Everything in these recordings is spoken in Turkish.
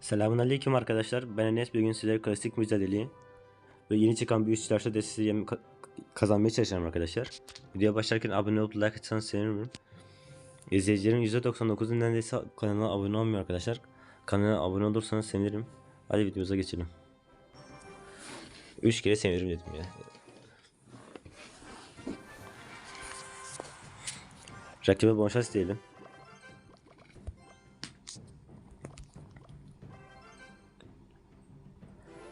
Selamünaleyküm arkadaşlar. Ben Enes. Bugün sizlere klasik mücadeleyi ve yeni çıkan bir destesi yem- ka- kazanmaya çalışacağım arkadaşlar. Videoya başlarken abone olup like atsanız sevinirim. İzleyicilerin %99'u neredeyse kanala abone olmuyor arkadaşlar. Kanala abone olursanız sevinirim. Hadi videomuza geçelim. 3 kere sevinirim dedim ya. Rakibe bon şans diyelim.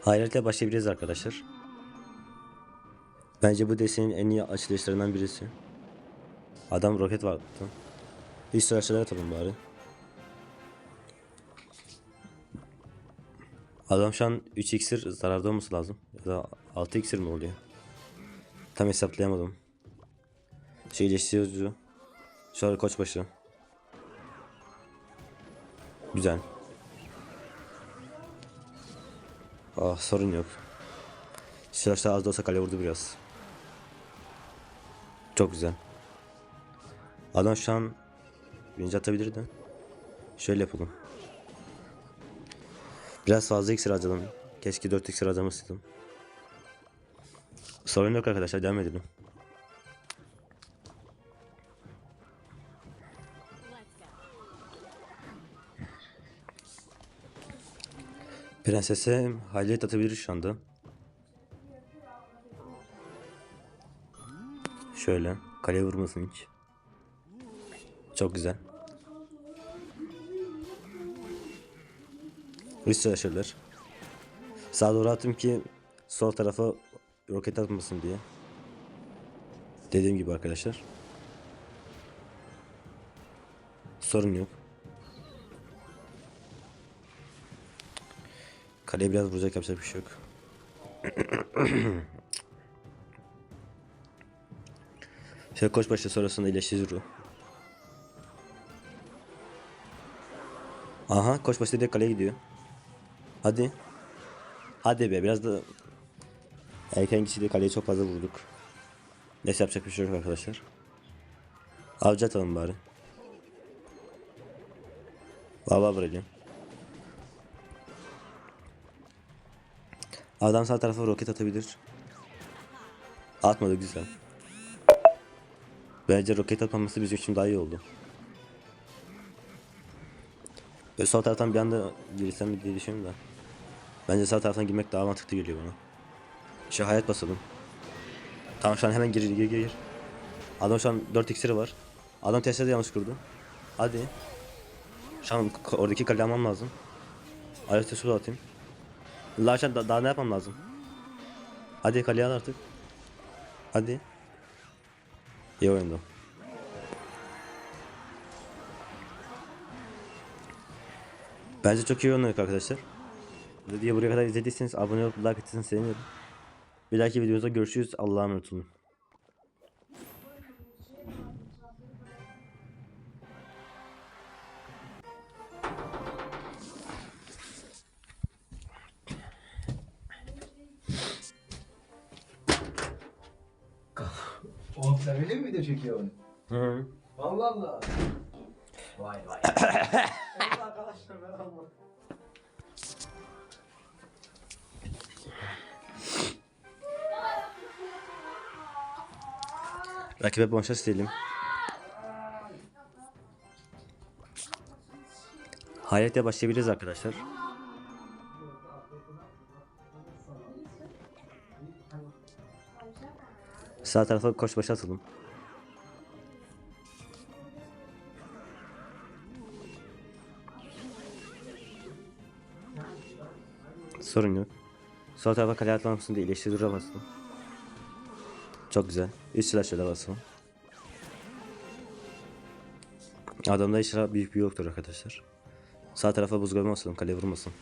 Hayaletle başlayabiliriz arkadaşlar. Bence bu desenin en iyi açılışlarından birisi. Adam roket vardı. Sürü aşağıya atalım bari. Adam şu an 3 iksir zararda olması lazım. Ya da 6 iksir mi oluyor? Tam hesaplayamadım. Şey iyileştiriyordu. Şu an koçbaşı. Güzel. Ah sorun yok. Silahlar az da olsa kale vurdu biraz. Çok güzel. Adam şu an birinci atabilirdi. Şöyle yapalım. Biraz fazla iksir harcadım. Keşke 4 iksir harcamasaydım. Sorun yok arkadaşlar devam edelim. Prensese halet atabilir şu anda. Şöyle kaleye vurmasın hiç. Çok güzel. Üst slasher'lar. Sağa doğru attım ki sol tarafa roket atmasın diye. Dediğim gibi arkadaşlar. Sorun yok. Kaleye biraz vuracak yapacak bir şey yok. Şöyle koçbaşı sonrasında iyileştiriz Ru. Aha koçbaşı direkt kaleye gidiyor. Hadi. Hadi be biraz da erken kişide kaleye çok fazla vurduk. Neyse yapacak bir şey yok arkadaşlar. Avcı atalım bari. Valla vuracağım. Adam sağ tarafa roket atabilir. Atmadı güzel. Bence roket atmaması bizim için daha iyi oldu. Böyle sol taraftan bir anda girsem mi diye düşünüyorum da. Bence sağ taraftan girmek daha mantıklı geliyor bana. Şu hayat basalım. Tamam şu an hemen gir gir gir. Adam şu an 4 iksiri var. Adam testte de yanlış kurdu. Hadi. Şu an oradaki kaleyi almam lazım. Ayakta su atayım. Laşan da, daha ne yapmam lazım? Hadi kaleye al artık. Hadi. İyi oyundu. Bence çok iyi oynadık arkadaşlar. Videoyu buraya kadar izlediyseniz abone olup like ettiyseniz sevinirim. Bir dahaki videomuzda görüşürüz. Allah'a emanet olun. Allah. Vay vay. evet arkadaşlar merhaba. Rakibe bonşas diyelim. Hayaletle başlayabiliriz arkadaşlar. Sağ tarafa koş başa atalım. Sorun yok. Sol tarafa kale atlamasın diye iyileştiri bastım. Çok güzel. Üst silah şöyle basalım. Adamda inşallah büyük bir yoktur arkadaşlar. Sağ tarafa buz görme basalım. Kale vurmasın.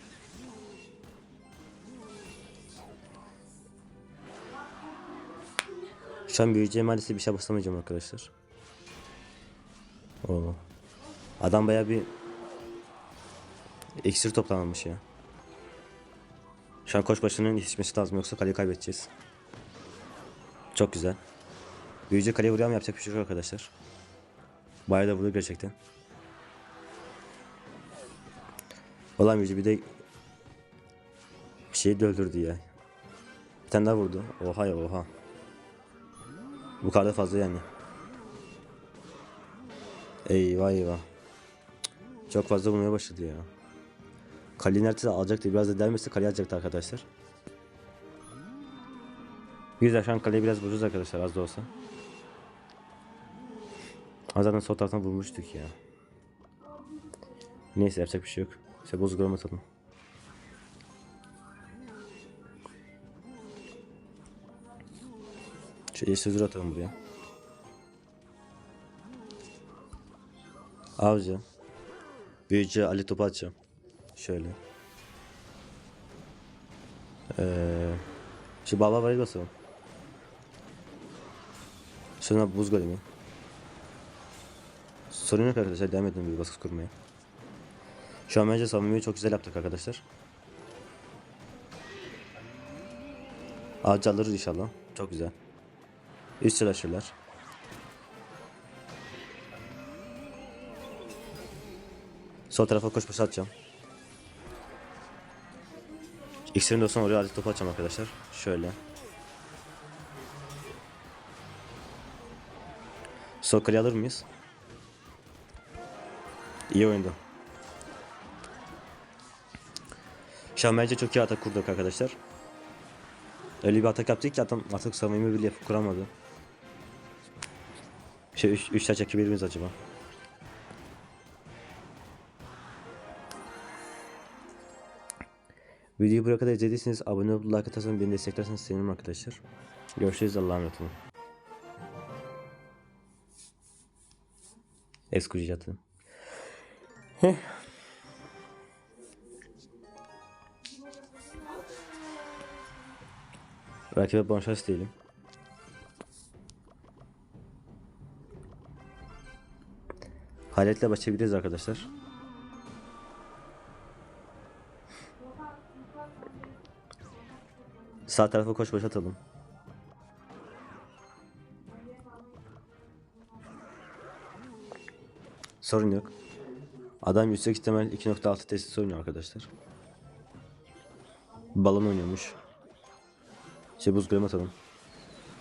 Şu an büyüyeceğim maalesef bir şey basamayacağım arkadaşlar. Oo. Adam baya bir iksir toplamamış ya. Şu an koç başının yetişmesi lazım yoksa kaleyi kaybedeceğiz. Çok güzel. Büyücü kaleye vuruyor ama yapacak bir şey yok arkadaşlar. Bayağı da vuruyor gerçekten. Olan büyücü bir de Şeyi de öldürdü ya. Bir tane daha vurdu. Oha ya oha. Bu kadar fazla yani. Eyvah eyvah. Çok fazla vurmaya başladı ya. Kaleyi neredeyse alacaktı. Biraz da delmesi kaleyi alacaktı arkadaşlar. Güzel şu an kaleyi biraz vuracağız arkadaşlar az da olsa. Ama zaten sol taraftan vurmuştuk ya. Neyse yapacak bir şey yok. İşte bozgulama atalım. Şöyle sözür atalım buraya. Avcı. Büyücü Ali topu atacağım. Şöyle. Ee, şu varil basalım. Sonra buz golemi. Sorun yok arkadaşlar devam edin bir baskı kurmaya. Şu an bence savunmayı çok güzel yaptık arkadaşlar. Ağacı alırız inşallah. Çok güzel. Üst çalışırlar. Sol tarafa koş başı de olsan oraya adet topu atacağım arkadaşlar. Şöyle. Sol kaleyi alır mıyız? İyi oyundu. Şu an bence çok iyi atak kurduk arkadaşlar. Öyle bir atak yaptık ki adam atak savunmayı bile kuramadı. Şey 3 3 taç miyiz acaba? Videoyu buraya kadar izlediyseniz abone olup like atarsanız beni desteklerseniz sevinirim arkadaşlar. Görüşürüz Allah'a emanet olun. Eskucatı. Rakibe bonşans değilim. Haletle başlayabiliriz arkadaşlar. Sağ tarafa koş boş atalım. Sorun yok. Adam yüksek ihtimal 2.6 testi oynuyor arkadaşlar. Balon oynuyormuş. Şey buz krem atalım.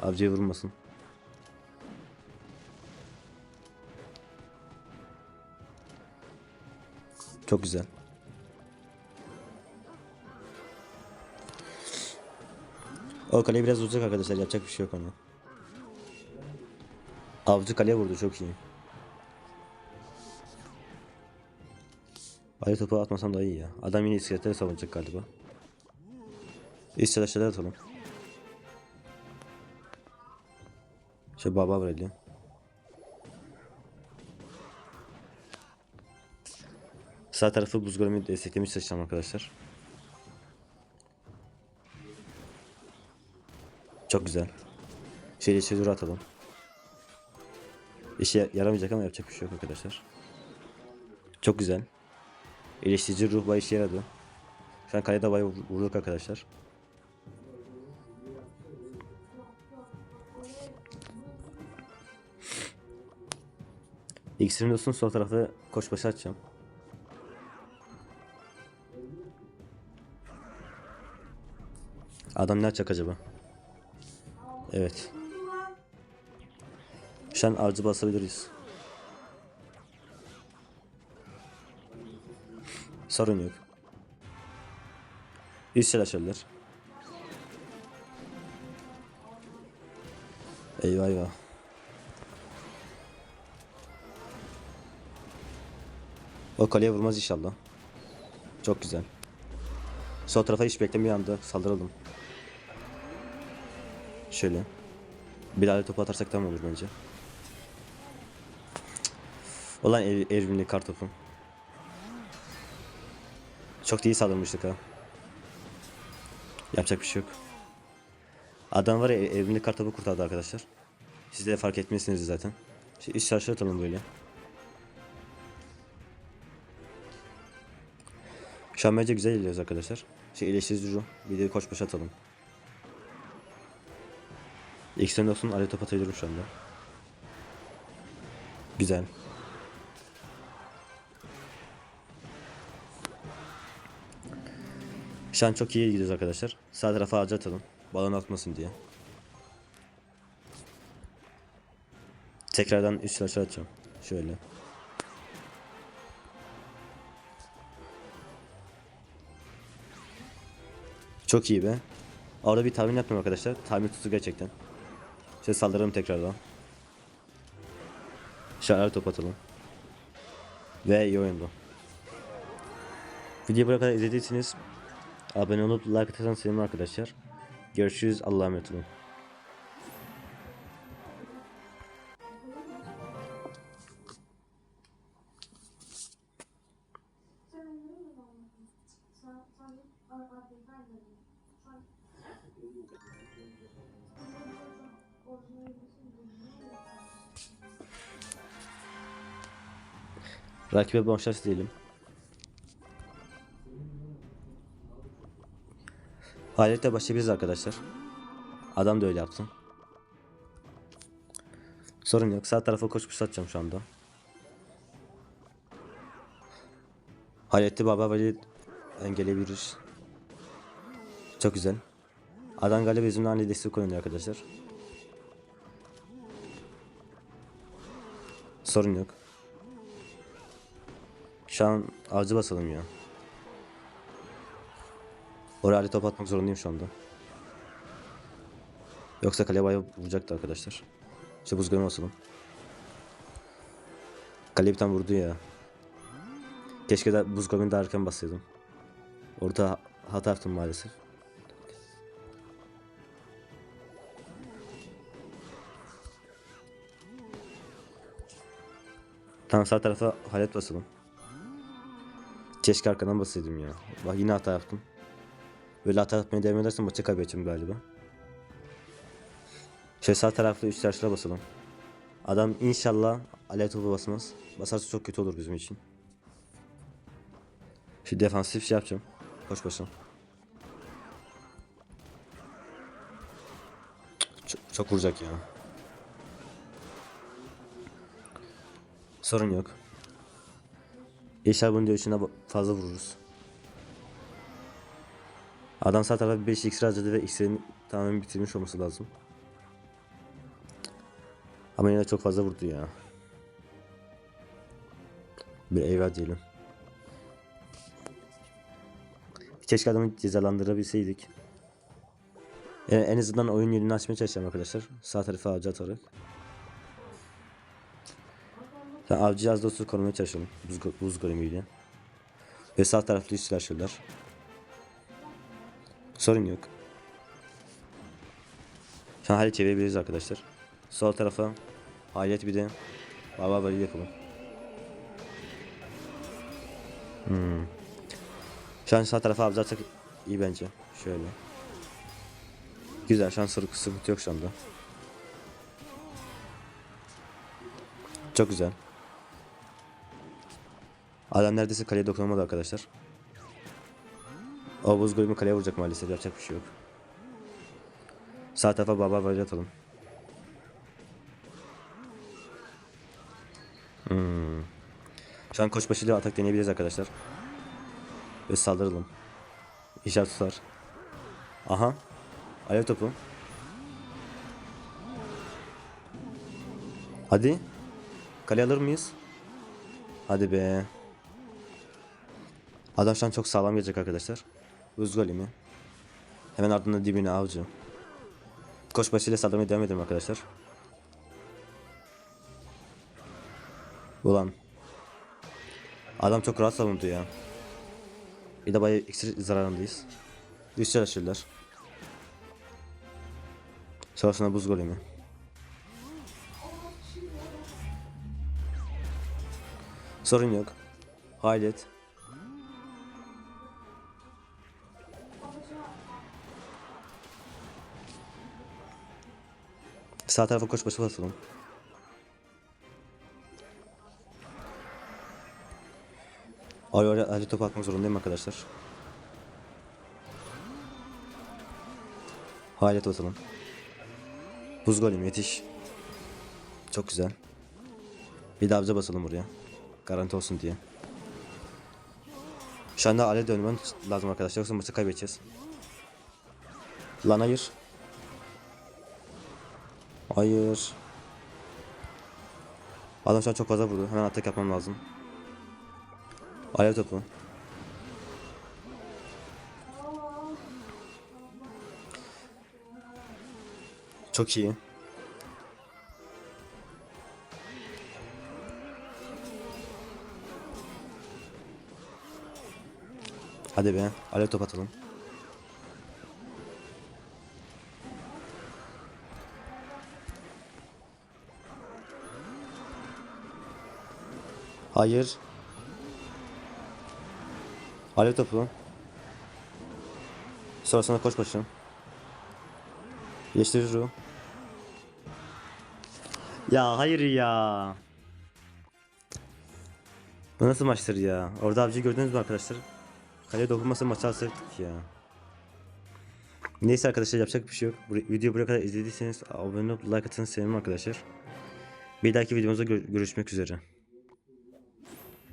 Avcıya vurmasın. Çok güzel. O kale biraz uzak arkadaşlar yapacak bir şey yok ona. Avcı kaleye vurdu çok iyi. Ayı topu atmasam daha iyi ya. Adam yine iskeletleri savunacak galiba. İskeletleri atalım. Şey baba verelim. Sağ tarafı buz golemi desteklemiş çalışacağım arkadaşlar. Çok güzel. Şeyle çözür atalım. İşe yaramayacak ama yapacak bir şey yok arkadaşlar. Çok güzel. İyileştirici ruh bayağı işe yaradı. Şu an kalede bayağı vur- vurduk arkadaşlar. İkisinin olsun sol tarafta koş başı açacağım. Adam ne açacak acaba? Evet. Şu an avcı basabiliriz. Sorun yok. Üst çalışırlar. Eyvah eyvah. O kaleye vurmaz inşallah. Çok güzel. Sol tarafa hiç beklemiyor anda saldıralım. Şöyle. Bir daha topu atarsak tam olur bence. Olan er, Ervin'li kar topu. Çok iyi saldırmıştık ha. Yapacak bir şey yok. Adam var ya Ervin'li kar topu kurtardı arkadaşlar. Siz de fark etmişsiniz zaten. Şimdi iş çarşı atalım böyle. Şu an bence güzel ilerliyoruz arkadaşlar. Şey iyileştirici ruh. Bir de koç başı atalım. X'den olsun araya top atabilirim şu anda. Güzel. Şu an çok iyi gidiyoruz arkadaşlar. Sağ tarafa ağaca atalım. Balon atmasın diye. Tekrardan üst aşağı atacağım. Şöyle. Çok iyi be. Orada bir tahmin yaptım arkadaşlar. Tahmin tuttu gerçekten. Şöyle saldıralım tekrardan. Şarjı top atalım. Ve iyi oyundu. Videoyu buraya kadar izlediyseniz abone olup like atarsanız sevinirim arkadaşlar. Görüşürüz. Allah'a emanet olun. Rakibe bon şans diyelim. Hayaletle başlayabiliriz arkadaşlar. Adam da öyle yapsın. Sorun yok. Sağ tarafa koşmuş satacağım şu anda. Hayaletli baba böyle engelleyebiliriz. Çok güzel. Adam galiba bizimle aynı destek oynuyor arkadaşlar. Sorun yok. Şu an avcı basalım ya. Oraya top atmak zorundayım şu anda. Yoksa kaleye bayağı vuracaktı arkadaşlar. İşte buz golü basalım. Kaleye bir tane vurdu ya. Keşke de buz golünü daha erken basaydım. Orada hata yaptım maalesef. Tamam sağ tarafa halet basalım. Keşke arkadan basaydım ya. Bak yine hata yaptım. Böyle hata yapmaya devam edersem maçı kaybedeceğim galiba. Şöyle sağ tarafta 3 taşlara basalım. Adam inşallah alev topu basmaz. Basarsa çok kötü olur bizim için. Şu defansif şey yapacağım. Koş koşalım. Çok, çok vuracak ya. Sorun yok. İnşallah bunun dövüşüne fazla vururuz. Adam sağ tarafa bir 5 iksir harcadı ve iksirini tamamen bitirmiş olması lazım. Ama yine çok fazla vurdu ya. Bir eyvah diyelim. Keşke adamı cezalandırabilseydik. Yani en azından oyun yönünü açmaya çalışacağım arkadaşlar. Sağ tarafa avcı atarak. Yani avcı olsa korumaya çalışalım. Buz, buz golemiyle. Ve sağ tarafta üst silahşırlar. Sorun yok. Şu an hali çevirebiliriz arkadaşlar. Sol tarafa halet bir de baba böyle yapalım. Hmm. Şu an sağ tarafa avcı iyi bence. Şöyle. Güzel şu an sıkıntı yok şu anda. Çok güzel. Adam neredeyse kaleye dokunamadı arkadaşlar. O buz golümü kaleye vuracak maalesef yapacak bir şey yok. Sağ tarafa baba böyle atalım. Hmm. Şu an koçbaşıyla atak deneyebiliriz arkadaşlar. Ve saldıralım. İşaret tutar. Aha. Alev topu. Hadi. Kale alır mıyız? Hadi be. Adam şu an çok sağlam gelecek arkadaşlar. Golemi. Hemen ardından dibine avcı. Koçbaşıyla saldırmaya devam edelim arkadaşlar. Ulan. Adam çok rahat savundu ya. Bir de bayağı iksir zararındayız. Üst çalışırlar. Sonrasında buz golemi. Sorun yok. Hayret. Sağ tarafa koş başı basalım. Ay oraya acı top atmak zorundayım arkadaşlar. Hayret basalım. Buz golüm yetiş. Çok güzel. Bir daha bize basalım buraya. Garanti olsun diye. Şu anda alev dönmen lazım arkadaşlar yoksa maçı kaybedeceğiz. Lan hayır. Hayır. An çok fazla vurdu. Hemen atak yapmam lazım. Alev topu. Çok iyi. Hadi be. Alev top atalım. Hayır. Alev topu. Sonrasında koş başım. Geçtirir Ru. Ya hayır ya. Bu nasıl maçtır ya? Orada abici gördünüz mü arkadaşlar? Kaleye dokunmasa maçı alsaydık ya. Neyse arkadaşlar yapacak bir şey yok. Bu videoyu buraya kadar izlediyseniz abone olup like atın sevinirim arkadaşlar. Bir dahaki videomuzda gör- görüşmek üzere.